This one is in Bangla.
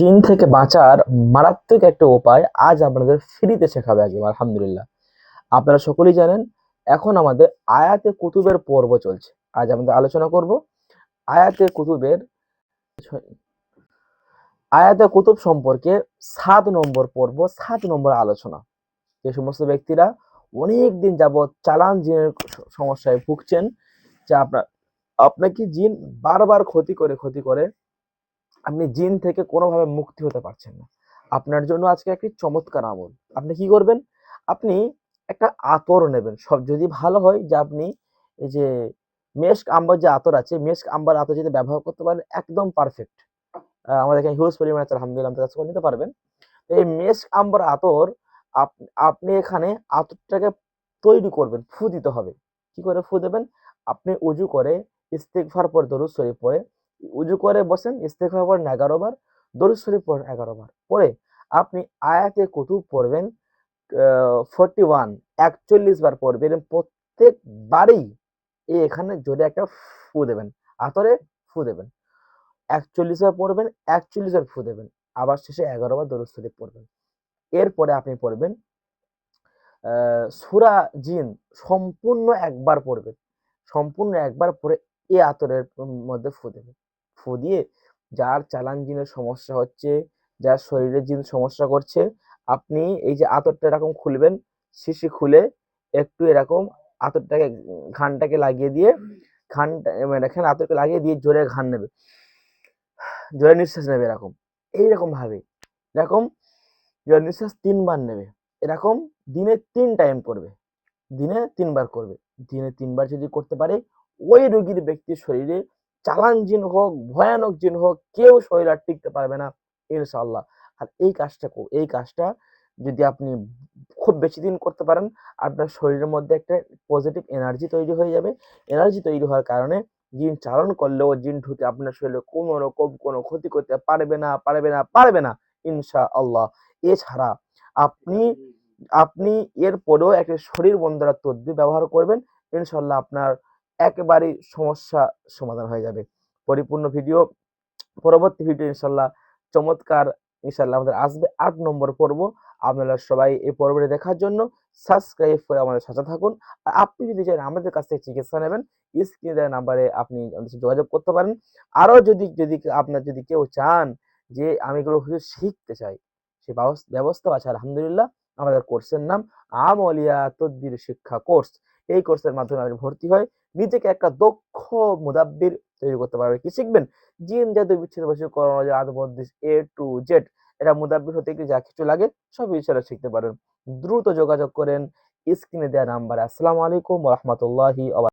জিন থেকে বাঁচার মারাত্মক একটা উপায় আজ আপনাদের ফ্রিতে শেখাবে একদম, আলহামদুলিল্লাহ। আপনারা সকলেই জানেন, এখন আমাদের আয়াতে কুতুবের পর্ব চলছে। আজ আমাদের আলোচনা করব আয়াতে কুতুবের আয়াতে কুতুব সম্পর্কে সাত নম্বর পর্ব, সাত নম্বর আলোচনা। যে সমস্ত ব্যক্তিরা অনেক দিন যাবৎ চালান জিনের সমস্যায় ভুগছেন, যে আপনার আপনাকে জিন বারবার ক্ষতি করে ক্ষতি করে আপনি জিন থেকে কোনোভাবে মুক্তি হতে পারছেন না। আপনার জন্য আজকে একটি চমৎকার আমল। আপনি কি করবেন? আপনি একটা আতর নেবেন। সব যদি ভালো হয় যে আপনি এই যে মেস্ক আম্বার যে আতর আছে মেস্ক আম্বার আতর যদি ব্যবহার করতে পারেন, একদম পারফেক্ট আমাদের এখানে হিউজ পরিমাণে আছে, আলহামদুলিল্লাহ আমাদের কাছে করে নিতে পারবেন। এই মেস্ক আম্বার আতর আপনি এখানে আতরটাকে তৈরি করবেন, ফু দিতে হবে। কি করে ফু দেবেন? আপনি উজু করে ইস্তেকভার পর দরুদ শরীফ পরে উজু করে বসেন ইস্তেকভার পড়েন এগারো বার, দরুদ শরীফ পড়েন এগারো বার। পরে আপনি আয়াতে কুতুব পড়বেন ফোরটি ওয়ান একচল্লিশ বার পড়বেন প্রত্যেক প্রত্যেকবারই এখানে জোরে একটা ফু দেবেন, আতরে ফু দেবেন। একচল্লিশ বার পড়বেন, একচল্লিশ বার ফু দেবেন, আবার শেষে এগারো বার দরুদ শরীফ পড়বেন। এরপরে আপনি পড়বেন সুরা জিন সম্পূর্ণ একবার পড়বেন, সম্পূর্ণ একবার পরে এ আতরের মধ্যে ফু দেবেন। ফু দিয়ে যার চালান জিনের সমস্যা হচ্ছে, যার শরীরের জিন সমস্যা করছে, আপনি এই যে আতরটা এরকম খুলবেন, শিশি খুলে একটু এরকম আতরটাকে ঘানটাকে লাগিয়ে দিয়ে, ঘানটা মানে আতরকে লাগিয়ে দিয়ে জোরে ঘান নেবে। জোরে নিঃশ্বাস নেবে এরকম। এইরকম ভাবে। এরকম জোরে নিঃশ্বাস তিনবার নেবে। এরকম দিনে তিন টাইম করবে। দিনে তিনবার করবে। দিনে তিনবার যদি করতে পারে, ওই রোগীর ব্যক্তির শরীরে চালান জিন হোক ভয়ানক জিন হোক, কেউ শরীর আর টিকতে পারবে না ইনশাল্লাহ আর এই কাজটা এই কাজটা যদি আপনি খুব বেশি দিন করতে পারেন, আপনার শরীরের মধ্যে একটা পজিটিভ এনার্জি তৈরি হয়ে যাবে। এনার্জি তৈরি হওয়ার কারণে জিন চালন করলেও জিন ঢুকে আপনার শরীরে কোনো রকম কোনো ক্ষতি করতে পারবে না পারবে না পারবে না ইনশা আল্লাহ এছাড়া আপনি আপনি এর পরেও একটা শরীর বন্ধরা তদ্বি ব্যবহার করবেন। ইনশাল্লাহ আপনার একেবারেই সমস্যা সমাধান হয়ে যাবে। পরিপূর্ণ ভিডিও পরবর্তী ভিডিও ইনশাল্লাহ চমৎকার ইনশাল্লাহ আমাদের আসবে। আট নম্বর পর্ব, আপনারা সবাই এই পর্বটি দেখার জন্য সাবস্ক্রাইব করে আমাদের সাথে থাকুন। আর আপনি যদি চান আমাদের কাছ থেকে চিকিৎসা নেবেন স্ক্রিনে দেওয়া নাম্বারে আপনি আমাদের সাথে যোগাযোগ করতে পারেন। আরও যদি যদি আপনার যদি কেউ চান যে আমি এগুলো শিখতে চাই, সে ব্যবস্থা আছে, আলহামদুলিল্লাহ আমাদের কোর্সের নাম আমলিয়া তদ্বির শিক্ষা কোর্স এই কোর্সের মাধ্যমে আপনি ভর্তি হয়। নিজেকে একটা দক্ষ মুদাব্বির তৈরি করতে পারবে। কি শিখবেন? জিন জাদু বিচ্ছেদ বসে করানো আদবদ্দিস এ টু জেড এটা মুদাব্বির হতে কি যা কিছু লাগে সব বিষয়টা শিখতে পারেন। দ্রুত যোগাযোগ করেন স্ক্রিনে দেওয়া নাম্বার আসসালামু আলাইকুম রহমতুল্লাহি